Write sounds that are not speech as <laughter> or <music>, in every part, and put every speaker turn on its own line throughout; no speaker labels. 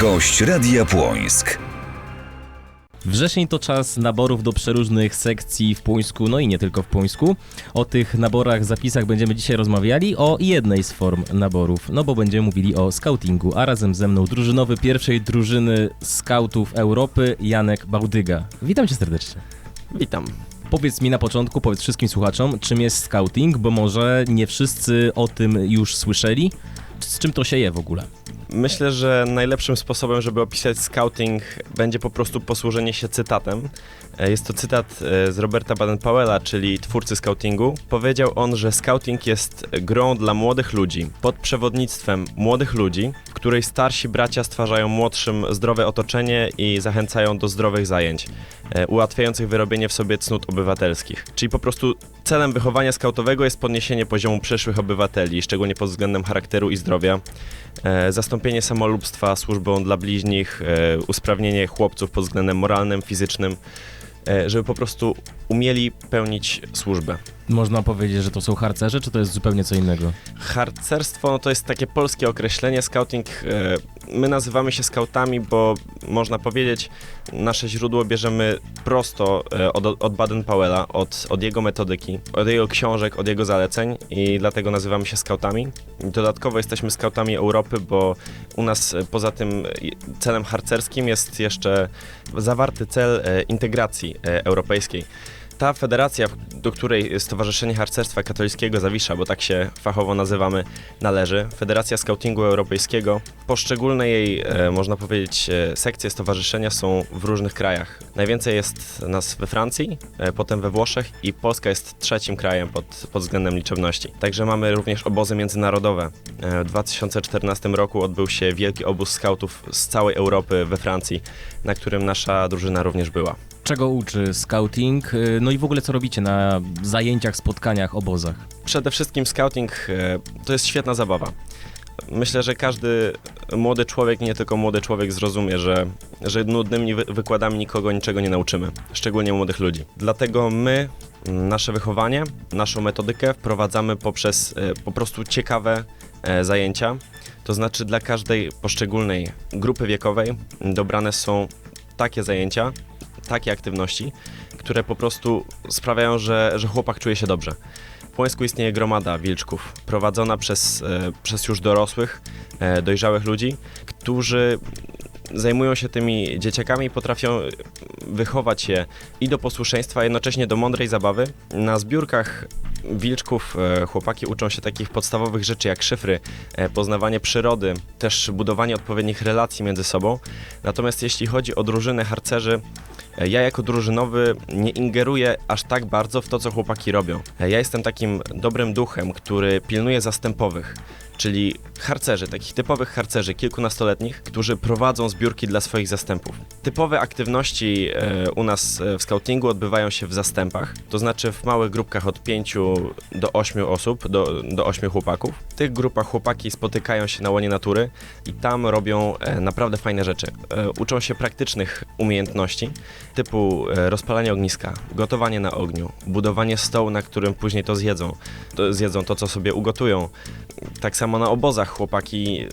Gość Radia Płońsk.
Wrzesień to czas naborów do przeróżnych sekcji w Płońsku, no i nie tylko w Płońsku. O tych naborach, zapisach będziemy dzisiaj rozmawiali, o jednej z form naborów, no bo będziemy mówili o scoutingu, a razem ze mną drużynowy pierwszej drużyny skautów Europy, Janek Bałdyga. Witam cię serdecznie.
Witam.
Powiedz mi na początku, powiedz wszystkim słuchaczom, czym jest scouting, bo może nie wszyscy o tym już słyszeli. Z czym to się je w ogóle?
Myślę, że najlepszym sposobem, żeby opisać scouting, będzie po prostu posłużenie się cytatem. E, Jest to cytat e, z Roberta Baden-Powella, czyli twórcy scoutingu. Powiedział on, że scouting jest grą dla młodych ludzi, pod przewodnictwem młodych ludzi, w której starsi bracia stwarzają młodszym zdrowe otoczenie i zachęcają do zdrowych zajęć, e, ułatwiających wyrobienie w sobie cnót obywatelskich. Czyli po prostu celem wychowania skautowego jest podniesienie poziomu przyszłych obywateli, szczególnie pod względem charakteru i zdrowia, zastąpienie samolubstwa służbą dla bliźnich, usprawnienie chłopców pod względem moralnym, fizycznym, żeby po prostu umieli pełnić służbę.
Można powiedzieć, że to są harcerze, czy to jest zupełnie co innego?
Harcerstwo no to jest takie polskie określenie. Scouting, e, my nazywamy się skautami, bo można powiedzieć, nasze źródło bierzemy prosto e, od, od Baden-Powella, od, od jego metodyki, od jego książek, od jego zaleceń i dlatego nazywamy się skautami. Dodatkowo jesteśmy skautami Europy, bo u nas e, poza tym celem harcerskim jest jeszcze zawarty cel integracji europejskiej. Ta federacja, do której Stowarzyszenie Harcerstwa Katolickiego Zawisza, bo tak się fachowo nazywamy, należy, Federacja Scoutingu Europejskiego, poszczególne jej, e, można powiedzieć, e, sekcje stowarzyszenia są w różnych krajach. Najwięcej jest nas we Francji, e, potem we Włoszech i Polska jest trzecim krajem pod, pod względem liczebności. Także mamy również obozy międzynarodowe. E, W 2014 roku odbył się wielki obóz skautów z całej Europy we Francji, na którym nasza drużyna również była.
Czego uczy scouting? Y, No i w ogóle co robicie na zajęciach, spotkaniach, obozach?
Przede wszystkim scouting e, to jest świetna zabawa. Myślę, że każdy młody człowiek, nie tylko młody człowiek zrozumie, że, że nudnymi wy- wykładami nikogo niczego nie nauczymy, szczególnie młodych ludzi. Dlatego my m, nasze wychowanie, naszą metodykę wprowadzamy poprzez e, po prostu ciekawe e, zajęcia. To znaczy dla każdej poszczególnej grupy wiekowej dobrane są takie zajęcia, takie aktywności, które po prostu sprawiają, że, że chłopak czuje się dobrze. W Płońsku istnieje gromada wilczków, prowadzona przez, e, przez już dorosłych, e, dojrzałych ludzi, którzy zajmują się tymi dzieciakami i potrafią wychować je i do posłuszeństwa, a jednocześnie do mądrej zabawy. Na zbiórkach wilczków e, chłopaki uczą się takich podstawowych rzeczy jak szyfry, poznawanie przyrody, też budowanie odpowiednich relacji między sobą. Natomiast jeśli chodzi o drużynę harcerzy, Ja jako drużynowy nie ingeruję aż tak bardzo w to, co chłopaki robią. Ja jestem takim dobrym duchem, który pilnuje zastępowych, czyli harcerzy, takich typowych harcerzy, kilkunastoletnich, którzy prowadzą zbiórki dla swoich zastępów. Typowe aktywności e, u nas e, w scoutingu odbywają się w zastępach, to znaczy w małych grupkach od 5 do 8 osób, do, do 8 chłopaków. W tych grupach chłopaki spotykają się na łonie natury i tam robią e, naprawdę fajne rzeczy. E, Uczą się praktycznych umiejętności, typu e, rozpalanie ogniska, gotowanie na ogniu, budowanie stołu, na którym później to zjedzą, to zjedzą to, co sobie ugotują. Tak samo na obozach chłopaki e,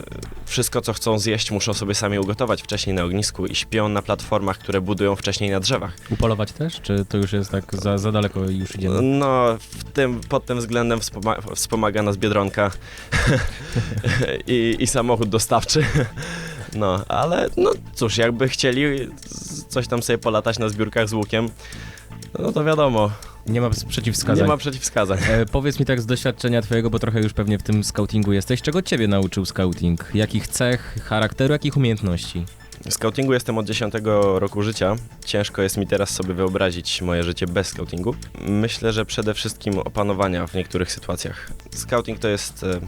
wszystko, co chcą zjeść, muszą sobie sami ugotować wcześniej na ognisku i śpią na platformach, które budują wcześniej na drzewach.
Upolować też? Czy to już jest tak za, za daleko i już idziemy?
No, w tym, pod tym względem wspoma- wspomaga nas Biedronka <laughs> I, i samochód dostawczy. No, ale no cóż, jakby chcieli coś tam sobie polatać na zbiórkach z łukiem, no to wiadomo,
Nie ma przeciwwskazań.
nie ma przeciwwskazań.
E, powiedz mi tak z doświadczenia twojego, bo trochę już pewnie w tym scoutingu jesteś. Czego ciebie nauczył scouting? Jakich cech, charakteru, jakich umiejętności?
W scoutingu jestem od 10 roku życia. Ciężko jest mi teraz sobie wyobrazić moje życie bez scoutingu. Myślę, że przede wszystkim opanowania w niektórych sytuacjach. Scouting to jest e,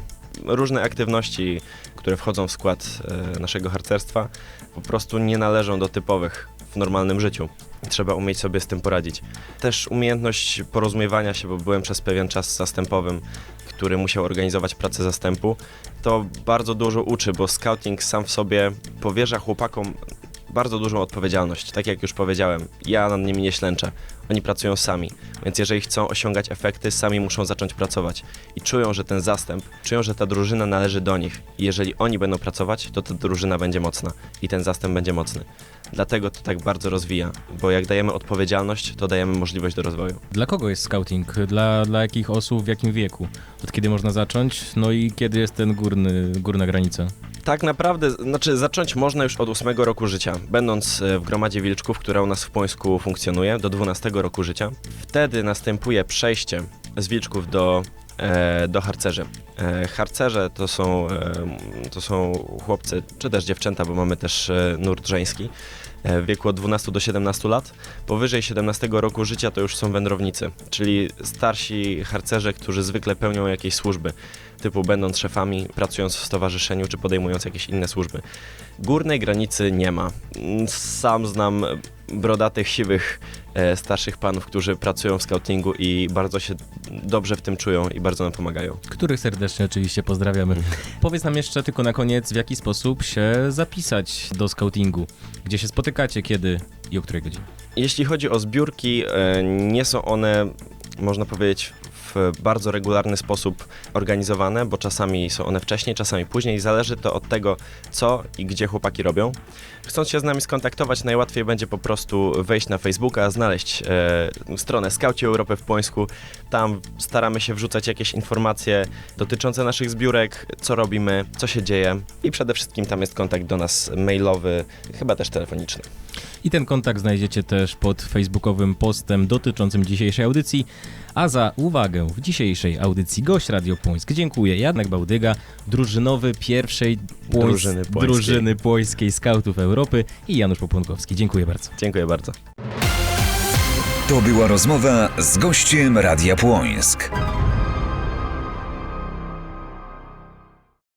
różne aktywności, które wchodzą w skład e, naszego harcerstwa, po prostu nie należą do typowych w normalnym życiu. Trzeba umieć sobie z tym poradzić. Też umiejętność porozumiewania się, bo byłem przez pewien czas zastępowym, który musiał organizować pracę zastępu. To bardzo dużo uczy, bo scouting sam w sobie powierza chłopakom bardzo dużą odpowiedzialność. Tak jak już powiedziałem, ja nad nimi nie ślęczę. Oni pracują sami, więc jeżeli chcą osiągać efekty, sami muszą zacząć pracować. I czują, że ten zastęp, czują, że ta drużyna należy do nich. I jeżeli oni będą pracować, to ta drużyna będzie mocna i ten zastęp będzie mocny. Dlatego to tak bardzo rozwija, bo jak dajemy odpowiedzialność, to dajemy możliwość do rozwoju.
Dla kogo jest scouting? Dla, dla jakich osób, w jakim wieku? Od kiedy można zacząć? No i kiedy jest ten górny, górna granica?
Tak naprawdę, znaczy zacząć można już od 8 roku życia, będąc e, w gromadzie wilczków, która u nas w Pońsku funkcjonuje, do 12 roku życia. Wtedy następuje przejście z wilczków do, e, do harcerzy. E, harcerze to są, to są chłopcy, czy też dziewczęta, bo mamy też nurt żeński, w wieku od 12 do 17 lat. Powyżej 17 roku życia to już są wędrownicy, czyli starsi harcerze, którzy zwykle pełnią jakieś służby typu będąc szefami, pracując w stowarzyszeniu czy podejmując jakieś inne służby. Górnej granicy nie ma. Mm, Sam znam brodatych, siwych, e, starszych panów, którzy pracują w scoutingu i bardzo się dobrze w tym czują i bardzo nam pomagają.
Których serdecznie oczywiście pozdrawiamy. Powiedz nam jeszcze tylko na koniec, w jaki sposób się zapisać do scoutingu? Gdzie się spotykacie, kiedy i o której godzinie?
Jeśli chodzi o zbiórki, e, nie są one, można powiedzieć, bardzo regularny sposób organizowane, bo czasami są one wcześniej, czasami później. Zależy to od tego, co i gdzie chłopaki robią. Chcąc się z nami skontaktować, najłatwiej będzie po prostu wejść na Facebooka, znaleźć e, stronę Skauci Europy w Pońsku. Tam staramy się wrzucać jakieś informacje dotyczące naszych zbiórek, co robimy, co się dzieje i przede wszystkim tam jest kontakt do nas mailowy, chyba też telefoniczny.
I ten kontakt znajdziecie też pod facebookowym postem dotyczącym dzisiejszej audycji. A za uwagę w dzisiejszej audycji gość Radio Płońsk dziękuję Janek Bałdyga, drużynowy pierwszej Płońs-
Drużyny Płońskiej.
drużyny Płońskiej Skautów Europy i Janusz Popłonkowski. Dziękuję bardzo.
Dziękuję bardzo.
To była rozmowa z gościem Radia Płońsk.